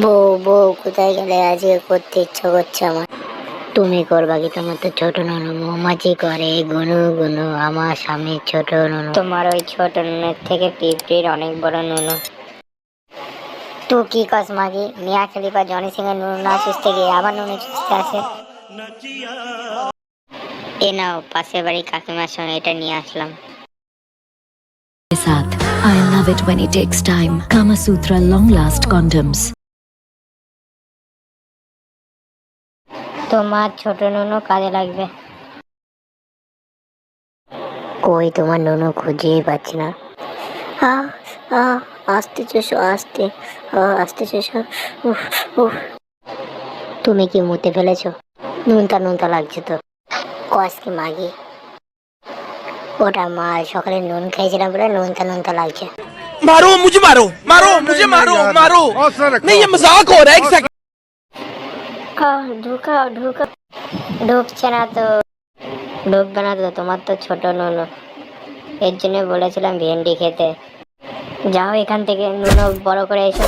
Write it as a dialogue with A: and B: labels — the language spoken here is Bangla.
A: বউ বউ কোথায় গেলে আজকে করতে ইচ্ছা করছে আমার? তুমি করবা কি? তোমার তো ছোট নুন মৌমাছি করে গুনু গুনু আমার স্বামীর ছোট নুন। তোমার ওই ছোট নুনের থেকে অনেক বড় নুন। তু কি কস মাগি? মিয়া জনি সিং এর নুন না চুষতে গিয়ে আবার নুনু চুষতে এ নাও পাশের বাড়ি কাকিমার সঙ্গে এটা নিয়ে আসলাম।
B: সাথ I love it when it takes time. Kama Sutra long last condoms.
A: তোমার ছোট নুনু কাজে লাগবে কই তোমার নুনু খুঁজেই পাচ্ছি না আহ আহ আস্তে চুষো আস্তে আহ, আস্তে চুষো উফ উফ তুমি কি মুতে ফেলেছো নুনতা নুনতা লাগছে তো কস কি মাগি ওটা মাল সকালে নুন খেয়েছিলাম বলে নুনতা নুনতা লাগছে
C: मारो मुझे मारो मारो मुझे मारो मारो नहीं ये मजाक हो रहा है
A: ঢুকাও ঢুকাও ঢুকাও ঢুকছে না তো। ঢুকবে না তো, তোমার তো ছোট নুন। এর জন্য বলেছিলাম ভেন্ডি খেতে। যাও এখান থেকে, নুনো বড় করে এসো।